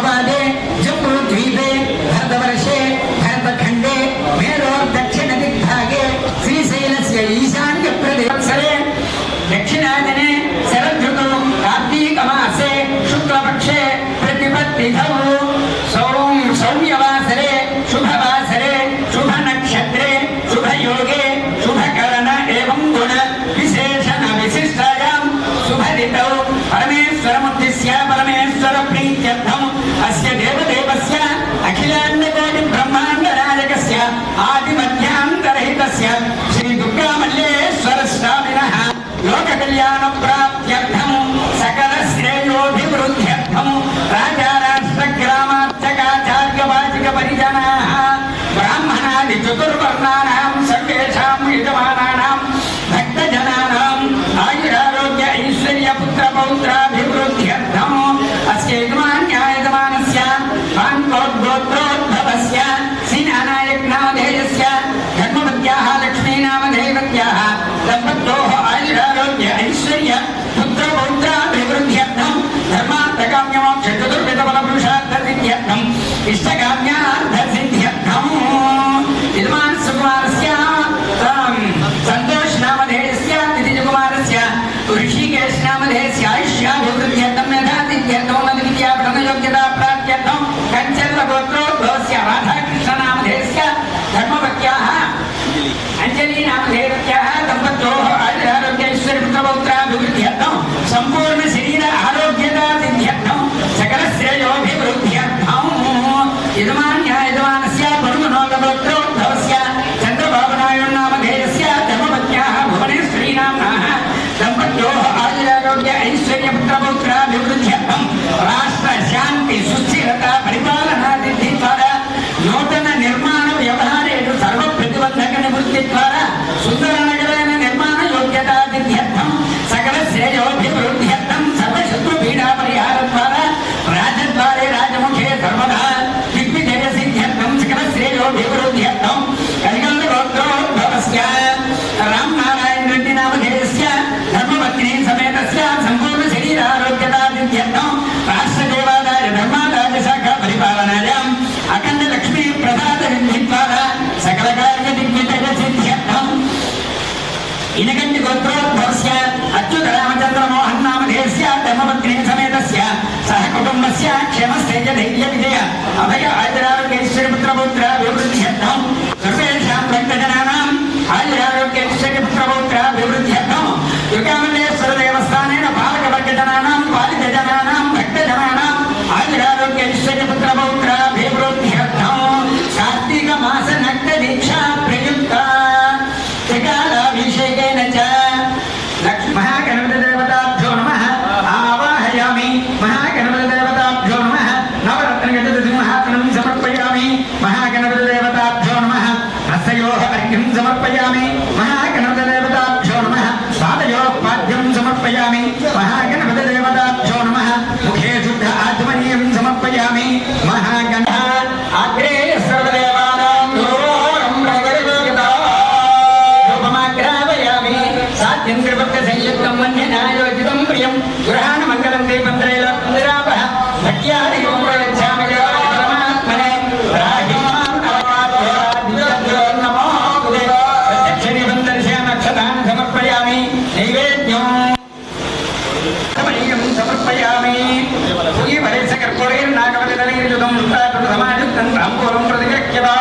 Bapak Adik ఆదిమధ్యాంతరహిత Shri Durga Malleswara స్వామిన లోక కళ్యాణ ప్రాప్త్యర్థము సకల శ్రేయోభివృద్ధ్యర్థము సంపూర్ణ శరీర ఆరోగ్యతార్థం సకల శ్రేయోభివృద్ధ్యర్థం. యజమాన్య యజమానస్య పడుగునోకవృత్తోద్భవస్య చంద్రబాబునాయుడు నామధేయస్య ధర్మపత్యా భువనేశ్వరీనామ్న దంపత్యోః ఆయురారోగ్య ఐశ్వర్యపుత్రభౌ శరీరారోగ్యతాదిధ్యర్థం రాష్ట్ర దేవాదాయ ధర్మాదాయ శాఖ పరిపాలనాయ అఖండ లక్ష్మీ ప్రసాద విద్ధి ద్వారా సకల కార్య దిగ్విజయ సిద్ధ్యర్థం ఇనగంటి గోత్రోద్భవస్య అచ్యుత రామచంద్ర మోహన్ నామధేయస్య ధర్మపత్ని సమేతస్య సహ కుటుంబస్య క్షేమస్థైర్య ధైర్య విజయ అభయ ఆదిరారు కేశ్వరి పుత్రపుత్ర పాద్యం అర్ఘ్యం సమర్పయామి. మహాగణపతిదేవతాభ్యో నమ. పాదయోః పాద్యం సమర్పయామి. మహాగణపతిదేవతాభ్యో నమ. ముఖే శుద్ధ ఆత్మనీయం సమర్పయామి. మహాగణ అగ్రే సర్వదేవానాం సాధ్యం కృపత్య సంయుక్తం మన్యనాయోజితం ప్రియం. గృహా ఈ వరేశ తాంబూలం